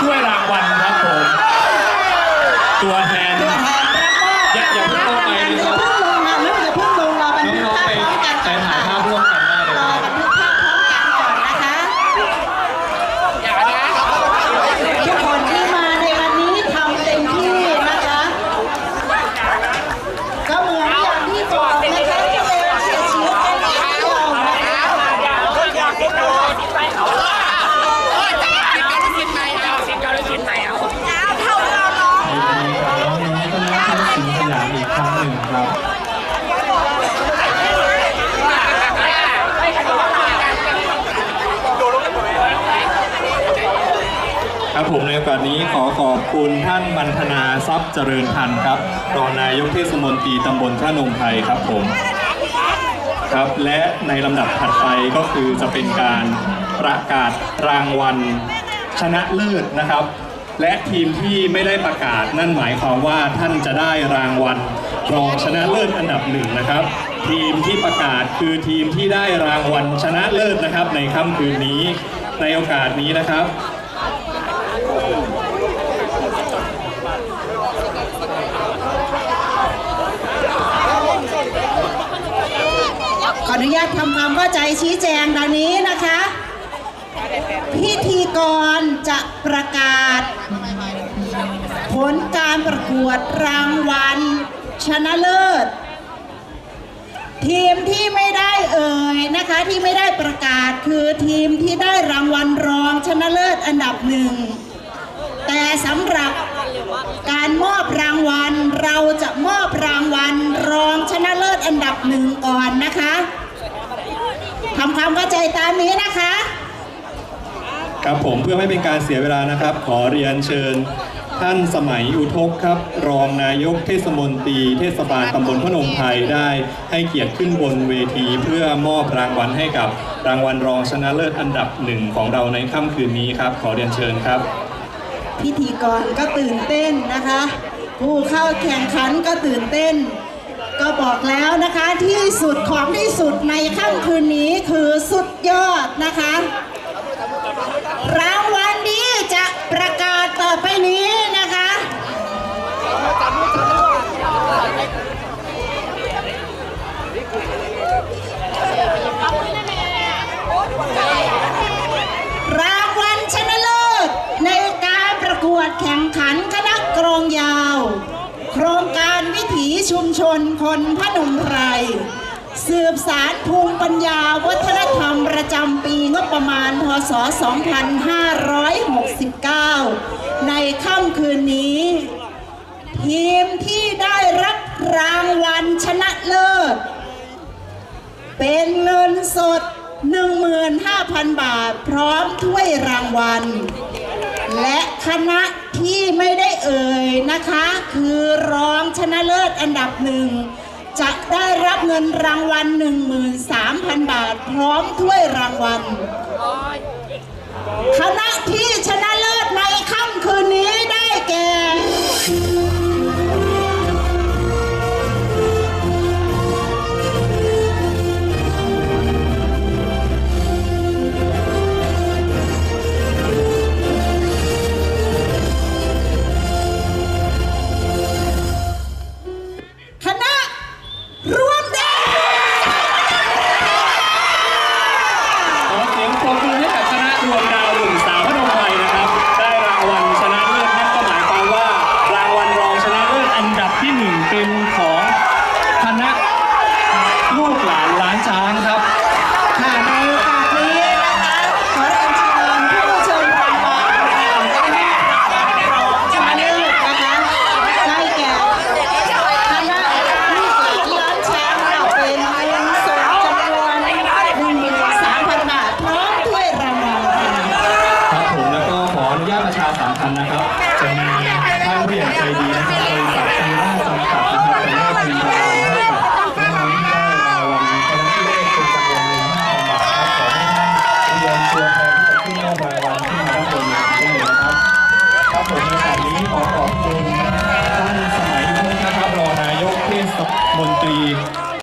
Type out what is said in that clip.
พร้อมกับถ้วยรางวัลครับผม ตัวแทน ตัวแทนรับมอบ อย่าอย่าเพิ่งเข้าไป อ นะครั ย่า บ เพิ่งลงนะแล้วอย่าเพิ่งลงรอบันทึก น้อง ภา ๆ พ ไป พร้อมกัน ไปถ่ายภาพร่วมกันได้เลย รอ ครับ บันทึกภาพพร้อมกันก่อนนะคะ ทุกคนที่มาในวันนี้ทำเต็มที่นะคะ ก็เหมือนอย่างที่บอกนะคะที่เร็วเสียชีวิตเป็นที่เดียวนะคะ ในทีมของน้องๆคณะเพชรศรีสยามอีกครั้ง หนึ่งครับครับผมในโอกาสนี้ขอขอบคุณท่านบรรธนาทรัพย์เจริญพันธ์ครับรองนายกเทศมนตรีตำบลพระนงไทยครับผมครับและในลำดับถัดไปก็คือจะเป็นการประกาศรางวัลชนะเลิศนะครับ และทีมที่ไม่ได้ประกาศนั่นหมายความว่าท่านจะได้รางวัล รองชนะเลิศอันดับหนึ่งนะครับ ทีมที่ประกาศคือทีมที่ได้รางวัลชนะเลิศนะครับ ในค่ำคืนนี้ในโอกาสนี้นะครับขออนุญาตทำความเข้าใจชี้แจงดังนี้นะคะ พิธีกรจะประกาศ ผลการประกวดรางวัล ชนะเลิศ ทีมที่ไม่ได้เอ่ยนะคะที่ไม่ได้ประกาศคือทีมที่ได้รางวัลรองชนะเลิศอันดับหนึ่งแต่สำหรับการมอบรางวัลเราจะมอบรางวัลรองชนะเลิศอันดับหนึ่งก่อนนะคะทำความเข้าใจตามนี้นะคะ ครับผมเพื่อไม่เป็นการเสียเวลานะครับ ขอเรียนเชิญ ท่านสมัยอุทกครับ รองนายกเทศมนตรี เทศบาลตำบลพนมไทยได้ให้เกียรติขึ้นบนเวที เพื่อมอบรางวัลให้กับรางวัลรองชนะเลิศอันดับหนึ่งของเราในค่ำคืนนี้ครับ ขอเรียนเชิญครับ พิธีกรก็ตื่นเต้นนะคะ ผู้เข้าแข่งขันก็ตื่นเต้น ก็บอกแล้วนะคะที่สุดของที่สุดในค่ำคืนนี้คือสุดยอดนะคะ รงการวิถีชุมชนคนพนมไพร สืบสารภูมิปัญญาวัฒนธรรมประจำปีงบประมาณพศ 2569 ในค่ำคืนนี้ ทีมที่ได้รับรางวัลชนะเลิศ เป็นเงินสด 15,000 บาท พร้อมถ้วยรางวัล และคณะที่ไม่ได้เอ่ยนะคะ คือรองชนะเลิศอันดับหนึ่งจะได้รับเงินรางวัล 13,000 บาท พร้อมถ้วยรางวัลคณะที่ชนะ ร ผู้ใหญ่ใจดีนะครับบริษัทชัาทจำกัดนะรับขออนุาตทีมงานให้านราลชนลิศเป็นจวเงิน5,000บรับขอให้ท่านเรียนตัวแทที่จะขึ้นรอบรางวัลที่มาด้านบนเวทีได้เลยนะครับครับในสายนี้ขอขอบคุณท่านสมัยวุฒินครับรองนายกเทศมนตรี